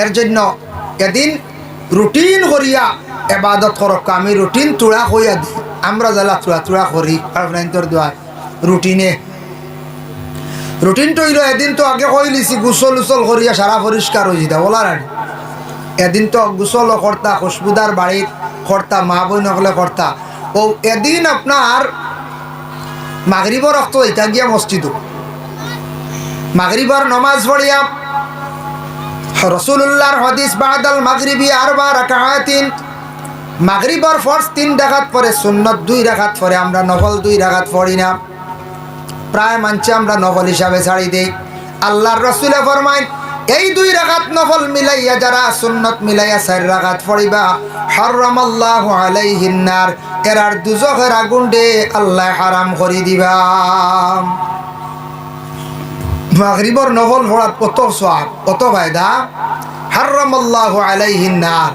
এর জন্য এদিন রুটিন করিয়া এবাদত করক আমি রুটিন তুড়া কইয়া দিই আমরা জ্বালা তুড়া তুড়া করি পারফেন্টর দোয়া রুটিনে রুটিন তো হইল এদিন তো আগে কই লিছি গুসল উসল করিয়া সারা পরিষ্কার হয়ে যেতা বলার আগে এদিন তো গুসল কর্তা খুশবুদার বাড়িত কর্তা মা বই নকলে কর্তা ও এদিন আপনার মাগরিবর রক্ত এটা গিয়া মসজিদ মাগরিবর নমাজ পড়িয়া রসুল্লাহর হদিস বাদাল মাগরিবি আরবা রাকায়াতিন মাগরিবর ফর্স তিন রাখাত পরে, সুন্নত দুই রাখাত পরে, আমরা নকল দুই রাখাত পড়ি না। প্রায় মানছে আমরা নকল হিসাবে ছাড়ি দেই। আল্লাহর রসুলে ফরমাইন, এই দুই রাখাত নফল মিলাইয়া যারা সুন্নত মিলাইয়া চার রাখাত পড়িবা, হরমাল্লাহ আলাইহিন্নার এরার দুজখের আগুন দে, আল্লাহ হারাম করে দিবা। মাগরিবর নফল পড়ার কত সব কত ফায়দা হরমাল্লাহ আলাইহিন্নার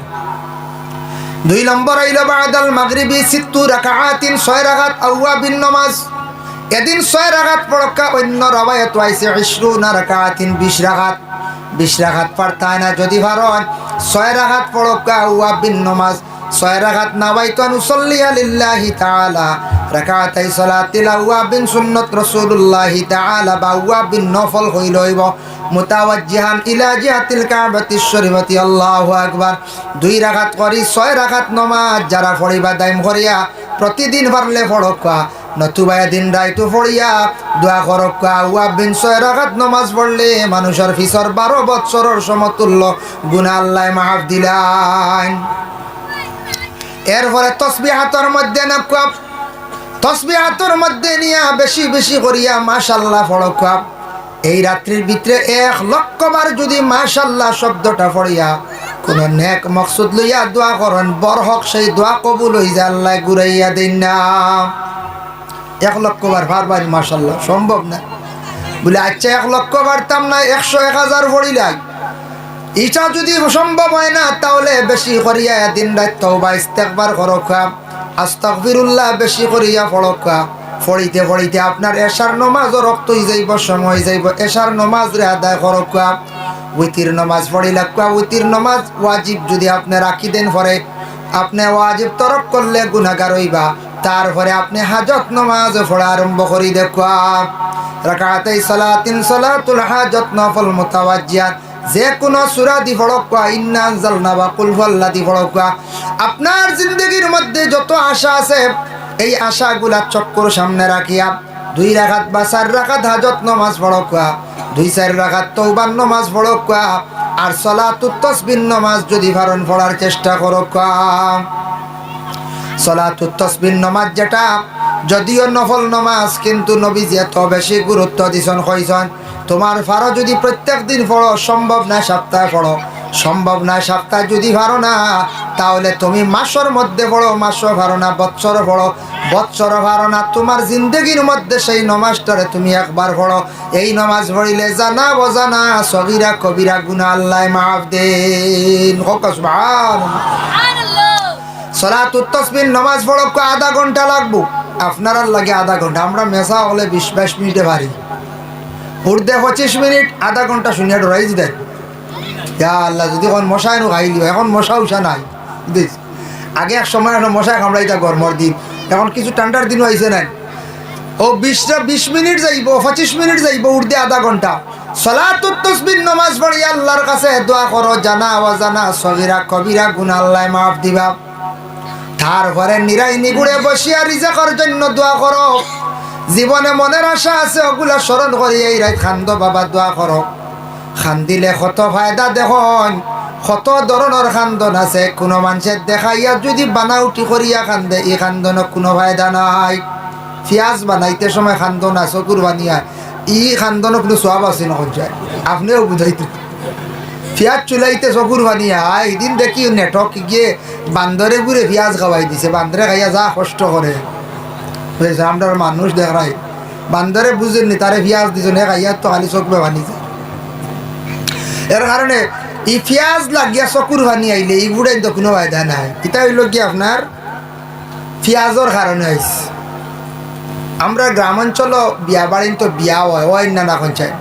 দুই নম্বর আইল বাদাল মাগরিবি সিত্তু রাকাআতিন, ছয় রাকাত আউয়াবিন নামাজ। এদিন ছয় রাকাত পড়কা অন্য রবায়ত আইছে ইশরুনা রাকাআতিন 20 রাকাত। 20 রাকাত পড়তায় না? যদি ভারন ছয় রাকাত পড়কা আউয়াবিন নামাজ, ছয় রাকাত নাওয়াইতু নুসাল্লিয়া লিল্লাহি তাআলা। রাকাতাই সালাতিল আউয়াবিন সুন্নাত রাসূলুল্লাহি তাআলা বা আউয়াবিন নফল হইল হইব মুতাওয়াজ্জিহান ইলা জিহাতিল কাবাতি শরীফতি, আল্লাহু আকবার। দুই রাকাত করি, ছয় রাকাত নমাজ, যারা পড়িবা দাইম করিয়া প্রতিদিন পারলে পড়কা নতুবা দিন রাইতু পড়িয়া দোয়া করকা উয়া বিন ছয় রাকাত নমাজ পড়লে মানুষের ফিসর বারো বৎসরের সমতুল্য। গুণা আল্লাহ মাহাব দিলাইন এরপরে তসবিহাতর মধ্যে নকাব তসবিহাতর মধ্যে নিয়া বেশি বেশি করিয়া মাশাল্লাহ পড়কা। এই রাত্রির ভিতরে এক লক্ষবার যদি মাশাল্লাহ শব্দটা পড়িয়া কোন নেক মকসুদ লইয়া দোয়া করেন বরহক সেই দোয়া কবুল হই আল্লাহ ঘুরাইয়া দিন না। এক লক্ষবার ভারবারি মাশাল্লাহ, সম্ভব না। বলে আচ্ছা এক লক্ষ বাড়তাম না একশো এক হাজার পড়িলাই ইটা যদি সম্ভব হয় না, তাহলে বেশি করিয়া দিন রাত তওবা ইস্তেকবার করকা। আস্তাগফিরুল্লাহ বেশি করিয়া পড়কা ফড়িতে ফড়িতে আপনার এশার নমাজও রক্ত হয়ে যাইব, সময় যাইব। এশার নমাজ রে আদায় করকা উইতির নমাজ পড়িলা কুয়া উইতির নমাজ ওয়াজিব যদি আপনি রাখি দেন পরে আপনি ওয়াজিব তরক করলে গুনাগার হইবা। তারপরে আপনি হাজত নমাজ পড়া আরম্ভ করি দেখুয়া রাকাতাই সালাতিন সালাতুল হাজত নফল মুতাওয়াজ্জিয়াত। যে কোনো সুরা দি ফড়কা ইন্না জালনা বা কুলফল্লা দি ফড়কা আপনার জিন্দগির মধ্যে যত আশা আছে, এই আশাগুলা চক্কর সামনে রাখিয়া, দুই রাখাত বা চার রাখাত হাজত নমাজ পড়কা দুই চার রাখাত তৌবান নমাজ পড়কা আর সলাতুত তসবিন নমাজ যদি ভারণ পড়ার চেষ্টা করকা সলাতুত তসবিন নমাজ যেটা, যদিও নফল নমাজ, কিন্তু নবীজি এত বেশি গুরুত্ব দিছন, কইছন তোমার ফারো যদি প্রত্যেক দিন পড়ো, সম্ভব না সপ্তাহে পড়ো। সম্ভব না সপ্তাহে যদি ভারো না, তাহলে তুমি মাসর মধ্যে পড়ো মাস ভারো না বৎসর পড়ো। বৎসর ভারো না, তোমার জিন্দগির মধ্যে সেই নমাজটারে তুমি একবার পড়ো। এই নমাজ পড়িলে জানা বজানা সগিরা, কবিরা গুনা আল্লাহ মাফ সুবহানাল্লাহ। সলাতুত তসবির নমাজ পড়ো আধা ঘণ্টা লাগবো। আপনার লাগে আধা ঘণ্টা। আমরা মেসা হলে বিশ বাইশ মিনিটে পারি উর্দে পঁচিশ মিনিট, আধা ঘণ্টা শুনিয়া ডরাইজ দেয় ইয়া আল্লাহ, যদি এখন মশাই নো খাইলি এখন মশা উষা নাই। বুঝিস? আগে এক সময় এখন মশাই কামড়াইতা গরমর দিন। এখন কিছু ঠান্ডার দিনও আইসে নাই। ও বিশটা বিশ মিনিট যাইব, পঁচিশ মিনিট যাইব উর্দে আধা ঘণ্টা সলাতুত তসবির নমাজ পড়ি আল্লাহর কাছে দোয়া করো জানা, অজানা সগিরা কবিরা গুণ, আল্লাহ মাফ দিবা। তারপরে নিরাই নিগুড়ে বসিয়া রিজাকর জন্য দোয়া করো জীবনে মনের আশা আছে ওগুলা স্মরণ করি, এই রাই খান্দ বাবা দোয়া করো। খান্দিলে কত ফায়দা দেখুন, কত ধরনের খান্দন আছে কোনো মানুষের দেখাইয়া যদি বানাউটি করিয়া খান্দে, এই খান্দনত কোনো ফায়দা নাই। পিঁয়াজ বানাইতে সময় খান্দন আছে কুরবানিয়া ই খান্দন কোনো সোয়াব আছে নখন যায় আপনিও বুঝাইতে পিঁয়াজ চুলাইতে চকুর বানিয়া এদিন দেখি নেটক গিয়ে বান্দরে ঘুরে পিঁয়াজ খাওয়াই দিছে। বান্দরে খাইয়া যা কষ্ট করে বুঝেছে আমরা মানুষ দেখাই। বান্দরে বুঝেননি, তারে পিঁয়াজ দিছে, নে খাইয়া তো খালি চোখ বানিয়েছে এর কারণে ই পিঁয়াজ লাগিয়া চকুর বানি আইলে ই গুড়াই তো কোনো ফায়দা নাই। এটা হইল কি আপনার পিঁয়াজর কারণে হয়েছে আমরা গ্রামাঞ্চল বিয়া বাড়ি তো বিয়া হয় ওই না না চাই।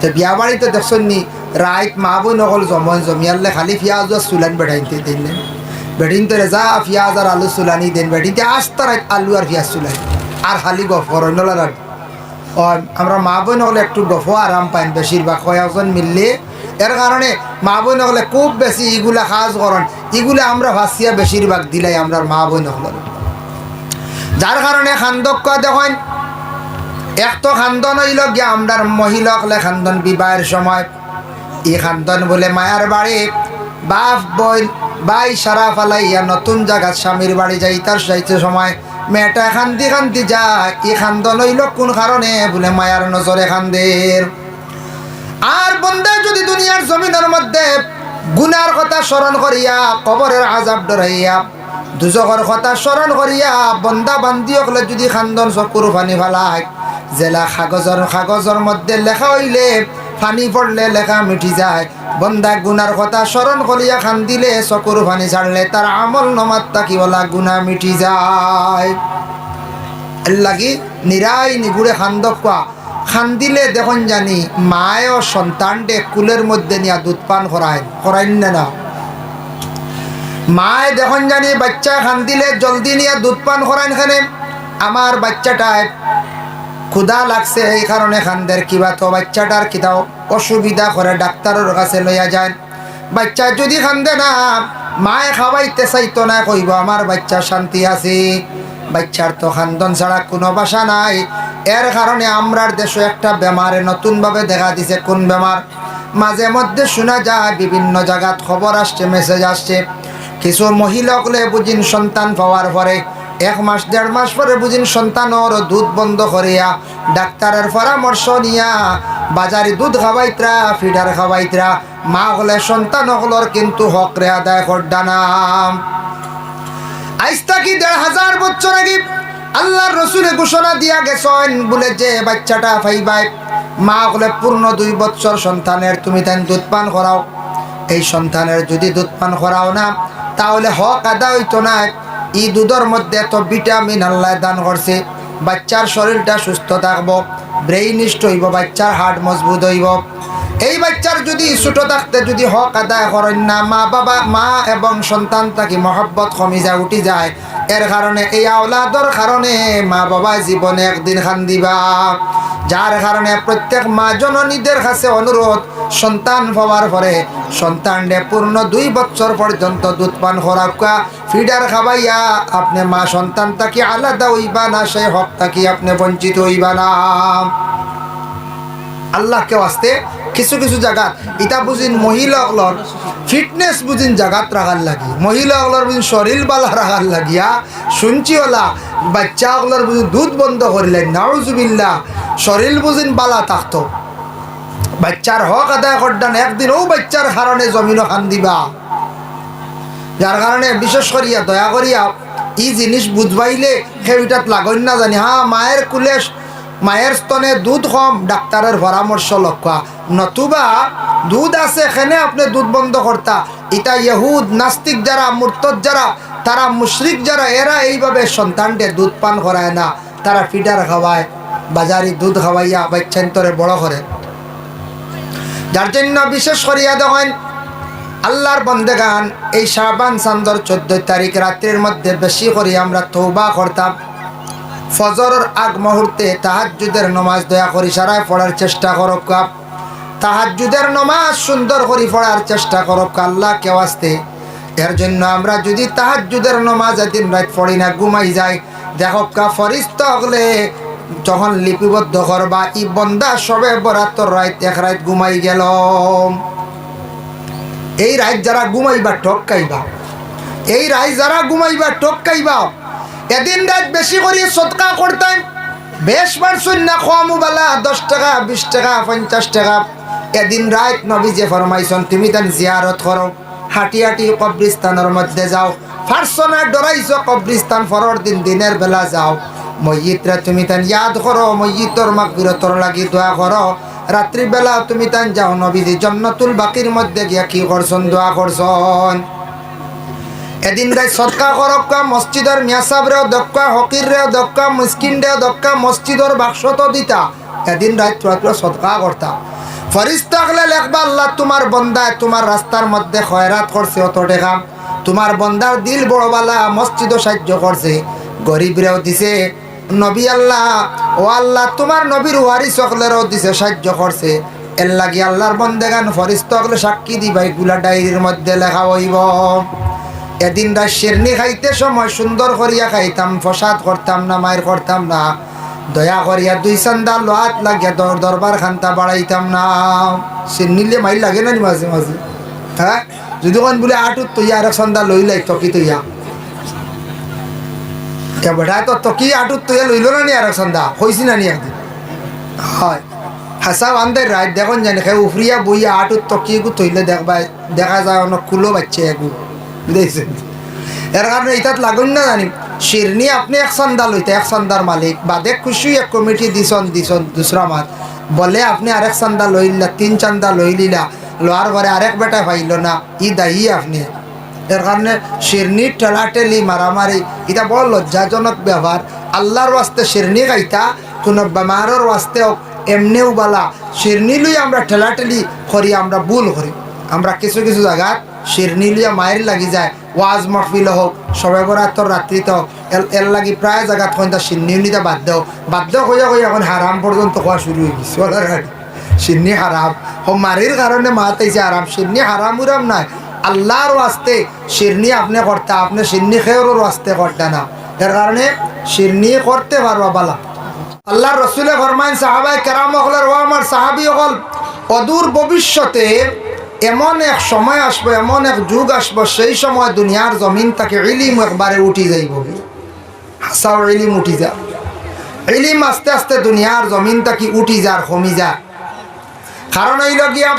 তো বিয়া বাড়ি তো দেখছেন নি রাইত মা বোন অকল জমন জমিয়ালে খালি পিঁয়াজ চুলান বেড়াইতে দিলেন বেডিন তো রেজা পিঁয়াজ আর আলু চুলানি দেন বেডিনতে আস্তা রাইত আলু আর পিঁয়াজ চুলাই আর খালি গফ অরণ্যলার আর ও আমরা মা বোন হলে একটু গফ আরাম পাইন বেশিরভাগ কয়েকজন মিললে এর কারণে মা বোন হলে খুব বেশি ইগুলা সাজ করেন ইগুলা আমরা ভাসিয়া বেশিরভাগ দিলাই আমরা মা বোন হল যার কারণে খান্দক দেখেন, এক তো খান্দন হইল গিয়া আমরার মহিলা হলে খান্দন বিবাহের সময়। এই খান্দন বলে মায়ার বাড়ি বাপ বই বাই সারা ফালাইয়া নতুন জায়গা স্বামীর বাড়ি যাই, তার যাইতে সময় মেয়েটা খান্দি খান্দি যায় এই খান্দন হইল কোন কারণে বলে মায়ার নজরে খান্দের আর বন্ধে যদি দুনিয়ার জমিনের মধ্যে গুনার কথা স্মরণ করিয়া, কবরের আজাব ডরাইয়া দুজকর কথা স্মরণ করিয়া, বন্দা বান্দি হলে যদি খান্দন চকুর পানি ফেলায়, জেলা কাগজর কাগজর মধ্যে লেখা হইলে পানি পড়লে লেখা মিটি যায়। বন্দা গুনার কথা স্মরণ করিয়া খান দিলে চকুর পানি ছাড়লে তার আমল নমাত তাকিওয়ালা গুনা মিটি যায়। লাগি নিরাই নিগুড়ে খান্দক কোয়া। খান দিলে দেখুন জানি, মায় ও সন্তানটে কুলের মধ্যে নিয়ে দুধ পান করায় করাইন না না। মায় দেখুন জানি, বাচ্চা খান দিলে জলদি নিয়ে দুধ পান করাইন খানে। আমার বাচ্চাটায় ক্ষুধা লাগছে, এই কারণে খানদের কিবা তো বাচ্চাটার কিতাও অসুবিধা করে ডাক্তারের কাছে লইয়া যায় বাচ্চা যদি খান্দে না, মায়ে খাওয়াইতে চাইতো না, কইব, আমার বাচ্চা শান্তি আছে। বাচ্চার তো খান্দন ছাড়া কোনো বাসা নাই। এর কারণে আমরার দেশে একটা বেমারে নতুনভাবে দেখা দিছে, কোন বেমার? মাঝে মধ্যে শোনা যায়, বিভিন্ন জায়গাত খবর আসছে, মেসেজ আসছে। কিছু মহিলাকলে বুঝিন সন্তান পাওয়ার পরে, এক মাস, দেড় মাস পরে বুঝিন সন্তানর দুধ বন্ধ করিয়া ডাক্তারের পরামর্শ নিয়া বাজারে দুধ খাওয়াইতরা ফিডার খাওয়াইতরা মা হলে সন্তান হলর কিন্তু হকরে আদায় করডানাম আজ থাকি দেড় হাজার বছর আগে আল্লাহর রসুলে ঘোষণা দিয়া গেছেন, বলে যে বাচ্চাটা ফাইবাই মা হলে পূর্ণ দুই বছর সন্তানের তুমি তাই দুধ পান করাও। এই সন্তানের যদি দুধ পান করাও না, তাহলে হক আদা হইতো না। এই দুধের মধ্যে তো ভিটামিন আল্লাহ দান করছে। বাচ্চার শরীরটা সুস্থ থাকব ব্রেইনিস্ট হইব, বাচ্চার হার্ট মজবুত হইব। এই বাচ্চার যদি ছোট থাকতে যদি হক আদায় করেন না, মা বাবা, মা এবং সন্তান তাকে মহব্বত কমি যায়, উঠি যায়। এর কারণে, এই আওলাদর কারণে মা বাবা জীবনে একদিন খান দিবা যার কারণে প্রত্যেক মা জননীদের কাছে অনুরোধ সন্তান পাওয়ার পরে সন্তানরে পূর্ণ দুই বছর পর্যন্ত দুধ পান খোরাকা, ফিডার খাবাইয়া আপনি মা সন্তান তাকে আলাদা হইবা না, সেই হক তাকে আপনি বঞ্চিত হইবা না। আল্লাহকে আসতে কিছু কিছু জায়গাত ইটা বুঝিন মহিলাগুলোর ফিটনেস বুঝিন জাগাত রাখার লাগি। মহিলাগুলোর বুঝিন শরীর বালা রাখার লাগিয়া, শুনছি ওলা বাচ্চাগুলোর বুঝিন দুধ বন্ধ করিলেন নাউজুবিল্লা শরীর বুঝিন বালা থাকতো বাচ্চার হক আদায় করদান একদিন ও বাচ্চার কারণে জমিনও খান দিবা যার কারণে বিশেষ করিয়া দয়া করিয়া ই জিনিস বুঝবাইলে সেইটাত লাগন না জানি হ্যাঁ মায়ের কুলে মায়ের স্তনে দুধ কম ডাক্তারের পরামর্শ লক্ষ্য নতুবা দুধ আছে, সেনে আপনি দুধ বন্ধ করতা এটা ইহুদ, নাস্তিক যারা মূর্তত যারা তারা মুশরিক যারা এরা এইভাবে সন্তানকে দুধ পান করায় না। তারা ফিডার খাওয়ায় বাজারি দুধ খাওয়াইয়া বাচ্চান্তরে বড় করে যার জন্য বিশেষ করিয়া দেখেন আল্লাহর বন্দেগান এই শাহবান চান্দর চোদ্দ তারিখ রাত্রির মধ্যে বেশি করি আমরা তৌবা করতাম। ফজরের আগ মুহূর্তে তাহাজুদের নমাজ দয়া করি সারায় পড়ার চেষ্টা করক তাহাজুদের নমাজ সুন্দর করে পড়ার চেষ্টা করক আল্লাহ কেউ আসতে এর জন্য আমরা যদি তাহাজুদের নমাজ একদিন রাত পড়ি না, ঘুমাই যাই। দেখক ফরিস্ত হলে যখন লিপিবদ্ধ করবা, ই বন্দা সবে বরাতর রাত এক রাত ঘুমাই গেল। এই রাত যারা ঘুমাইবা টক্কাইবা এই রাত যারা ঘুমাইবা টক্কাইবা এদিন রাত বেশি করে সৎকা করতেন বেশ পারছুন না কম বেলা, দশ টাকা, বিশ টাকা, পঞ্চাশ টাকা। এদিন রাত নবী যে ফরমাইছন, তুমি তান জিয়ারত করো। হাঁটি হাঁটি কবরিস্তানের মধ্যে যাও। ফারছো না ডরাইছ কবরিস্তান, ফরর দিন দিনের বেলা যাও। মসজিদরা তুমি তান ইয়াদ করো মসজিদর মাক বিরতর লাগি দোয়া করো। রাত্রিবেলা তুমি তান যাও নবীজি জন্নতুল বাকির মধ্যে গিয়া কি করছন? দোয়া করছন। এদিন রাই সৎকা করক্কা মসজিদের মিয়াসাবরেও দক্কা হকিররেও দক্কা মিসকিনরেও দক্কা মসজিদর বাক্সত দিতা। এদিন রাত তোরা সৎকা করতা। ফরিস্তা হলে লেখবা আল্লাহ তোমার বন্দায় তোমার রাস্তার মধ্যে খয়রাত করছে অত টেকা। তোমার বন্দার দিল বড়বালা মসজিদও সাহায্য করছে। গরিবরেও দিছে। নবী আল্লাহ, ও আল্লাহ তোমার নবীর ওয়ারি সকলেরও দিছে, সাহায্য করছে। এর লাগি আল্লাহর বন্দেগান ফরিস্তা সাক্ষী দিবা এগুলা ডায়েরির মধ্যে লেখা হইব। এদিন রাত শেরনি খাইতে সময় সুন্দর করিয়া খাইতাম, ফসাদ করতাম না, মায়ের করতাম না। দয়া করিয়া দুই চান্দা লোহাত লাগিয়া দর দরবার খান্তা বাড়াইতাম না। শেরনিলে মাইল লাগে না মাঝে মাঝে? হ্যাঁ? যদি কোন বলে আটুত তৈয়া আর চান্দা লই লাই তকি তৈয়া। বেটা তো তকি আটুত তৈয়া লইল না নি আর চান্দা? কইছি না নি একদিন হয়। হাসা বান্ধে রাত দেখুন জানি খাই উফরিয়া বইয়া আটুত তকি গু তৈলে দেখবা দেখা যায় অনেক কুলো বাচ্চা এগু বুঝেছেন এর কারণে এটাত লাগুন না জানি শিরনি আপনি এক চান্দা লইতে, এক চান্দার মালিক। বাদে খুশি এক কমিটি দিছন দিছন দুসরা মাত। বলে আপনি আরেক চান্দা লইলা তিন চান্দা লই লিলা। লোয়ার পরে আরেক বেটা পাইল না। ই দায়ী আপনি। এর কারণে শিরনি, ঠেলাঠেলি, মারামারি, এটা বড় লজ্জাজনক ব্যবহার। আল্লাহর ওয়াস্তে শিরনি গাইতা, কোনো বেমারের ওয়াস্তেও এমনিও বালা। শিরনি লই আমরা ঠেলাঠেলি করি, আমরা ভুল করি। আমরা কিছু কিছু জায়গাত শিরনি লিয়া মায়ের লাগি যায়, ওয়াজ মহফিল হোক, সবে বরাতর রাত্রিতে হোক এর লাগি প্রায় জায়গাত কইতা শিরনি নিতে বাধ্য বাধ্য হইয়া হইয়া এখন হারাম পর্যন্ত হওয়া শুরু হয়ে গেছে সিন্নি হারাম। ও মারির কারণে মাতাইছে আরাম সিন্নি হারাম উরাম নাই। আল্লাহর ওয়াস্তে শিরনি আপনি করতে, আপনি সিন্নি খেয়ের ওয়াস্তে করতে না। এর কারণে শিরনি করতে পারবা বালা। আল্লাহ রসুলে ফরমাইন সাহাবাই কেরাম হলের ও আমার সাহাবি হল অদূর ভবিষ্যতে এমন এক সময় আসব, এমন এক যুগ আসব, সেই সময় দুনিয়ার জমিন তাকে ইলিম একবারে উঠি যাইব। হাসাও ইলিম উঠি যা। ইলিম আস্তে আস্তে দুনিয়ার জমিন তাকে উঠি যার, কমি যা। কারণ এই লগিয়া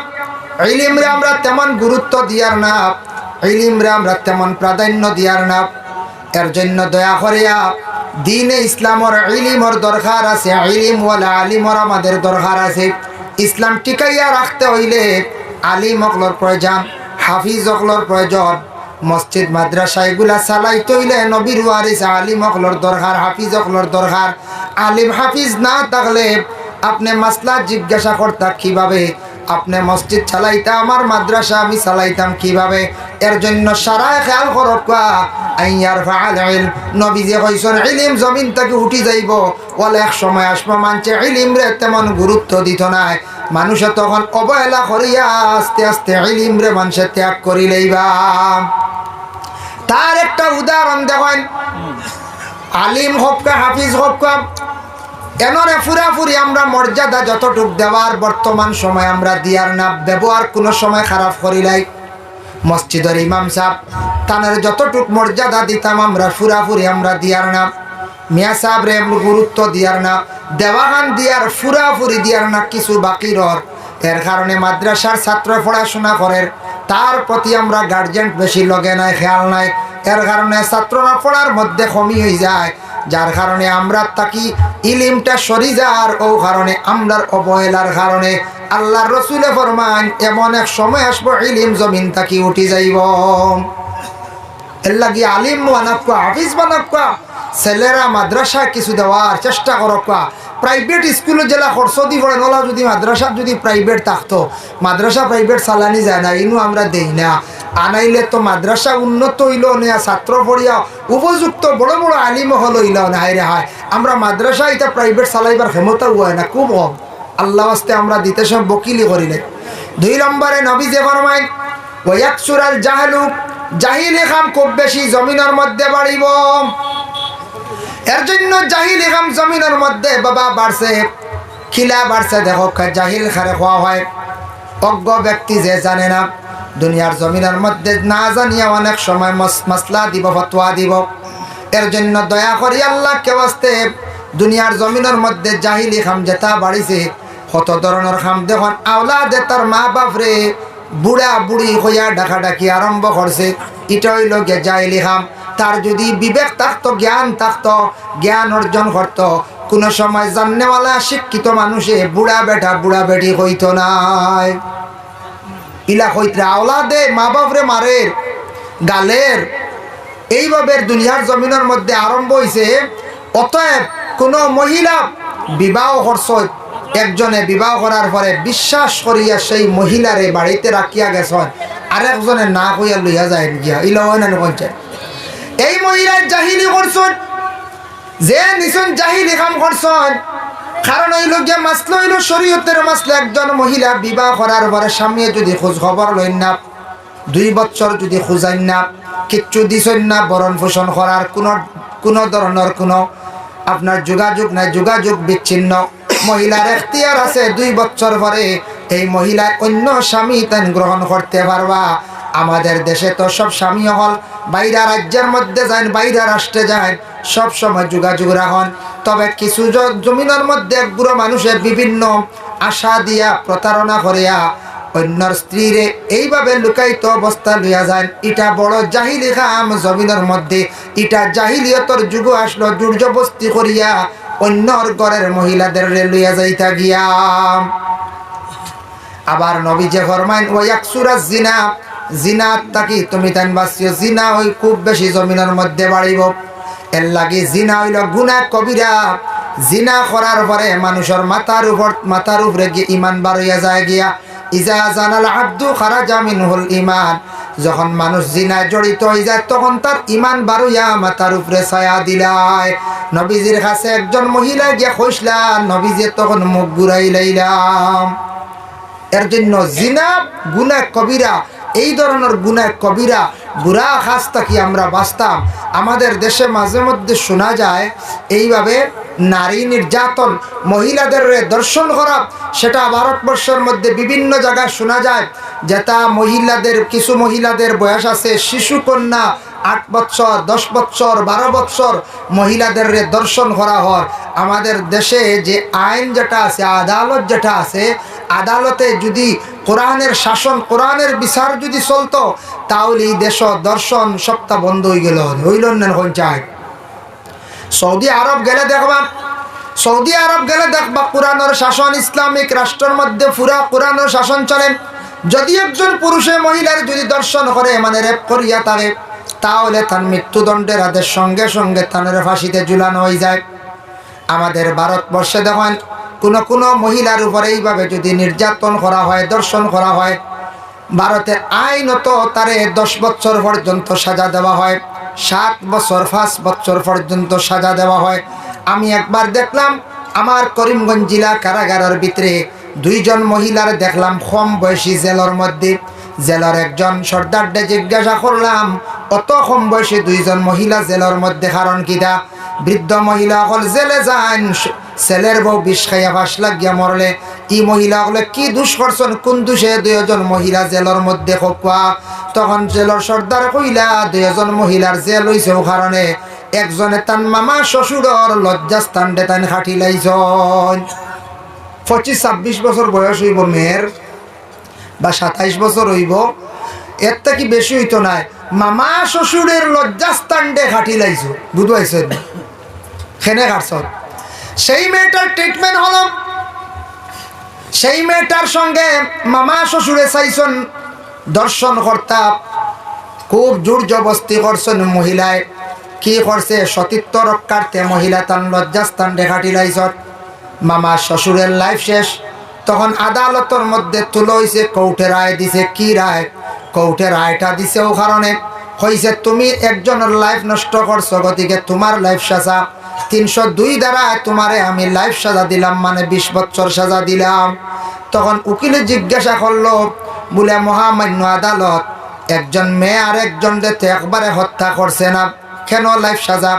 ইলিমরে আমরা তেমন গুরুত্ব দিয়ার না। ইলিমরে আমরা তেমন প্রাধান্য দিয়ার না। এর জন্য দয়া করিয়া দিনে ইসলামর ইলিমর দরকার আছে, ইলিম ওয়ালা আলিমর আমাদের দরকার আছে। ইসলাম টিকাইয়া রাখতে হইলে আলিম অকলর প্রয়োজন, হাফিজ অকলর প্রয়োজন। মসজিদ, মাদ্রাসা এগুলা চালাইতে হইলে নবীর ওয়ারিস আলিম অকলর দরকার, হাফিজ অকলর দরকার। আলিম হাফিজ না থাকলে আপনি মাসলা জিজ্ঞাসা করতা কীভাবে আপনি মসজিদ চালাইতা আমার মাদ্রাসা, আমি চালাইতাম কীভাবে? এর জন্য সারা খেয়াল করক আইয়ার ফাল ইলম। নবী যে কইছেন ইলিম জমিন থেকে উঠি যাইব। ওলে এক সময় আসব মানছে, ইলিম রে তেমন গুরুত্ব দিত নাই। মানুষে তখন অবহেলা করিয়া আস্তে আস্তে ইলিম রে মানুষে ত্যাগ করি লইবা। তার একটা উদাহরণ দেখেন। আলিম হোক হাফিজ হোক এনরে ফুরাফুরি আমরা মর্যাদা যতটুক দেওয়ার, বর্তমান সময় আমরা দিয়ার না ব্যবহার কোনো সময় খারাপ করিলাই মসজিদের ইমাম সাহ তানের যতটুক মর্যাদা দিতাম আমরা ফুরাফুরি আমরা দিয়ার না মিয়া সাহেব রে গুরুত্ব দিয়ার না দেওয়াগান দিয়ার ফুরাফুরি দিয়ার না কিছু বাকি রর। এর কারণে মাদ্রাসার ছাত্র পড়াশোনা করেন তার প্রতি আমরা গার্জেন বেশি লগে নাই, খেয়াল নাই। এর কারণে ছাত্ররা পড়ার মধ্যে কমি হয়ে যায়। যার কারণে আমরা তাকি ইলিমটা সরি যার, ও কারণে আমরার অবহেলার কারণে। আল্লাহ রসুলে ফরমান এমন এক সময় আসব ইলিম জমিন তাকি উঠি যাইব। এর লাগি আলিম বানাক্কা, হাফিজ বানাক্কা, ছেলেরা মাদ্রাসা কিছু দেওয়ার চেষ্টা করক্কা। প্রাইভেট স্কুলে জেলা খরচ দি পড়ে, নলা যদি মাদ্রাসা যদি প্রাইভেট থাকতো, মাদ্রাসা প্রাইভেট চালানি যায় না ইনু আমরা দেই না। আনাইলে তো মাদ্রাসা উন্নত হইল না ছাত্র পড়িয়া উপযুক্ত বড় বড় আলিম হল হইল না, হায় হায়। আমরা মাদ্রাসা এটা প্রাইভেট চালাইবার ক্ষমতা হয় না, খুব কম। আল্লাহ আস্তে আমরা দিতে সব বকিলি করিলে দুই নম্বরে নবী যে ফরমাইন ওয়াক সুরাল জাহালু জাহিলি খাম খুব বেশি জমিনের মধ্যে বাড়িব। এর জন্য জাহিল এখাম জমিনের মধ্যে বাবা বাড়ছে, খিলা বাড়ছে, দেখো জাহিল খারে খাওয়া হয়। অজ্ঞ ব্যক্তি যে জানে না। দুনিয়ার জমিনের মধ্যে না জানিয়া অনেক সময় মশলা দিব, ফতোয়া দিব। এর জন্য দয়া করি আল্লাহ, কেউ আসতে দুনিয়ার জমিনের মধ্যে জাহিলি খাম যেটা বাড়িছে, কত ধরনের খাম দেখুন। আওলা তার মা বাপরে বুড়া বুড়ি হইয়া ডাকা ডাকি আরম্ভ করছে। এটা হইল গে জাহিলি খাম। তার যদি বিবেক থাকতো, জ্ঞান থাকতো, জ্ঞান অর্জন করত, কোনো সময় জাননেওয়ালা শিক্ষিত মানুষে বুড়া বেটা বুড়া বেটি হইতো নাই। ইলা আওলা দে মা বাপরে মারের, গালের। এইভাবে দুনিয়ার জমিনের মধ্যে আরম্ভ হয়েছে অতএব কোনো মহিলা বিবাহ করছ একজনে বিবাহ করার পরে বিশ্বাস করিয়া সেই মহিলারে বাড়িতে রাখিয়া গেছেন, আরেকজনে না কইয়া লইয়া যায় গিয়া। ইলা না কইছে এই মহিলা জাহিলি করছেন যে নিছন জাহিলি কাম করছেন কারণ হইল গিয়া মাসলো হইল শরীয়তের মাসলে, একজন মহিলা বিবাহ করার পরে স্বামী যদি খোঁজ খবর লইন না, দুই বছর যদি খোঁজাইন না, কিচ্ছু দিছেন না, বরণ পোষণ করার কোনো কোনো ধরনের কোনো আপনার যোগাযোগ নাই, যোগাযোগ বিচ্ছিন্ন। মহিলার এখতিয়ার আছে, দুই বছর পরে এই মহিলা অন্য স্বামী তেন গ্রহণ করতে পারবা। আমাদের দেশে তো সব স্বামী হল, বাইরা রাজ্যের মধ্যে যান বাইরা রাষ্ট্রে যান সব সময় যোগাযোগ রাখুন। তবে কিছু জমিনের মধ্যে বুড়ো মানুষের বিভিন্ন আশা দিয়া প্রতারণা করিয়া অন্যর স্ত্রীরে এইভাবে লুকায়িত অবস্থা লইয়া যায়। এটা বড় জাহিলি খাম জমিনের মধ্যে। এটা জাহিলিয়তর যুগ আসলো জুর্জবস্তি করিয়া অন্যর ঘরের মহিলাদের লইয়া যাইতা গিয়া। আবার নবী যে ফরমাইন ওই একসুরা জিনা জিনা তাকি তুমি তাই বাসিও জিনা ওই খুব বেশি জমিনের মধ্যে বাড়িব। এর লাগি জিনা হইল গুনা কবিরা। জিনা করার পরে মানুষের মাথার উপর মাথার উপরে গিয়ে ইমান বাড়িয়া যায় গিয়া, ইজা জানাল আব্দু খারাজা মিনহুল ইমান যখন মানুষ জিনায় জড়িত হয়ে যায়, তখন তার ইমান বারুইয়া মাথার উপরে ছায়া দিলায়। নবীজির কাছে একজন মহিলা গিয়া খসলা নবীজি, তখন মুখ ঘুরাই লাইলাম। এর জন্য জিনা গুনা কবিরা এই ধরনের গুনা কবিরা, বুড়া খাস থাকি আমরা বাঁচতাম? আমাদের দেশে মাঝে মধ্যে শোনা যায়, এইভাবে নারী নির্যাতন, মহিলাদের দর্শন করা, সেটা ভারতবর্ষের মধ্যে বিভিন্ন জায়গায় শোনা যায়, যেটা মহিলাদের, কিছু মহিলাদের বয়স আছে, শিশু কন্যা, আট বছর, দশ বছর, বারো বছর, মহিলাদের দর্শন করা হয়। আমাদের দেশে যে আইন যেটা আছে, আদালত যেটা আছে আদালতে যদি কোরআনের শাসন, কোরআনের বিচার যদি চলতো, তাহলে এই দেশ দর্শন সপ্তাহ বন্ধ হয়ে গেল, হইল পঞ্চায়েত সৌদি আরব গেলে দেখবা, সৌদি আরব গেলে দেখবা কোরআনের শাসন ইসলামিক রাষ্ট্রের মধ্যে পুরা কোরআনের শাসন চলেন যদি একজন পুরুষে মহিলার যদি দর্শন করে মানে রেপ করিয়া তারে, তাহলে তার মৃত্যুদণ্ডের আদেশ সঙ্গে সঙ্গে তানের ফাঁসিতে ঝুলানো হয়ে যায়। আমাদের ভারতবর্ষে দেখেন কোনো কোনো মহিলার উপরে এইভাবে যদি নির্যাতন করা হয়, দর্শন করা হয় ভারতের আইনত তারে দশ বছর পর্যন্ত সাজা দেওয়া হয়, সাত বছর, পাঁচ বছর পর্যন্ত সাজা দেওয়া হয়। আমি একবার দেখলাম, আমার করিমগঞ্জ জেলা কারাগারের ভিতরে দুইজন মহিলার দেখলাম কম বয়সী জেলার মধ্যে। জেলার একজন সর্দারডে জিজ্ঞাসা করলাম, অত কম বয়সী দুইজন মহিলা জেলার মধ্যে কারণ কিটা বৃদ্ধ মহিলা হল জেলে যান ছেলের বউ বিষ খাইয়া ফাঁস লাগিয়া মরলে। ই মহিলা হলে কি দুষ করছেন? কোন দুষে দুইজন মহিলা জেলের মধ্যে খোকা তখন জেলর সর্দার কইলা, দুইজন মহিলার জেল হইছে কারণে। একজনে তান মামা শ্বশুরর লজ্জাস্থানটে তান খাটি লাইছন। পঁচিশ ছাব্বিশ বছর বয়স হইব মেয়ের, বা সাতাইশ বছর হইব। এর থেকে বেশি হইতো নাই। মামা শ্বশুরের লজ্জাস্থানটে খাটি লাইছো। বুঝবাইছ খেনে কাটছ। সেই মেয়েটার ট্রিটমেন্ট হলো, সেই মেয়েটার সঙ্গে মামা শ্বশুরে চাইছেন দর্শন কর্তা, খুব জোর জবস্তি করছেন মহিলায়। কি করছে? সতীত্ব রক্ষার্থে মহিলা তার লজ্জাস্থান দেখাটি লাইছত। মামা শ্বশুরের লাইফ শেষ। তখন আদালতের মধ্যে তুলো হয়েছে কৌটে রায় দিছে। কি রায়? কৌটে রায়টা দিছে ও কারণে। হয়েছে তুমি একজনের লাইফ নষ্ট করছ, গতিকে তোমার লাইফ সাজা। তিনশো দুই দ্বারা তোমারে আমি লাইফ সাজা দিলাম মানে বিশ বছর সাজা দিলাম। তখন উকিলে জিজ্ঞাসা করল, বলে, মহামান্য আদালত, একজন মেয়ে আর একজন একবারে হত্যা করছে না, কেন লাইফ সাজা?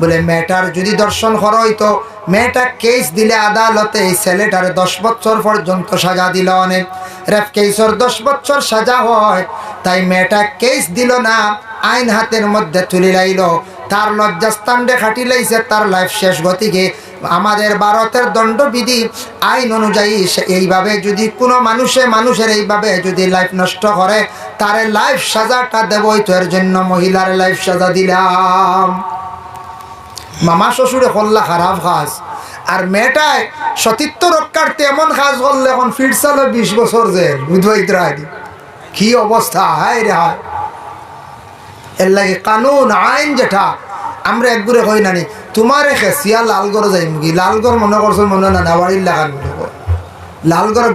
বলে, মেয়েটার যদি দর্শন করা হইতো মেয়েটা কেস দিলে আদালতে এই ছেলেটার দশ বছর পর্যন্ত সাজা দিল অনেক। রেপ দশ বছর সাজা হয়। তাই মেয়েটা কেস দিল না, আইন হাতের মধ্যে তুলে লাইল। তার লজ্জাস্থানটা খাটি লাইছে, তার লাইফ শেষ গতিকে। আমাদের ভারতের দণ্ডবিধি, আইন অনুযায়ী এইভাবে যদি কোনো মানুষে মানুষের এইভাবে যদি লাইফ নষ্ট করে, তার লাইফ সাজাটা দেবই তো, এর জন্য মহিলার লাইফ সাজা দিলাম। মামা শ্বশুরে করলা খারাপ কাজ আর মেয়েটায় সতীত্ব রক্ষার্থে এমন কাজ করলে এখন ফিরসালে বিশ বছর যে বুধবাইতরা কি অবস্থা? হায় রে হায়। এর লাগে কানুন, আইন যেটা, আমরা একগুড়ে কই নানি, তোমার খেসিয়া লালগড় যাইম কি? লালগড় মনে করছ মনে না বাড়ির লাগান লালগড়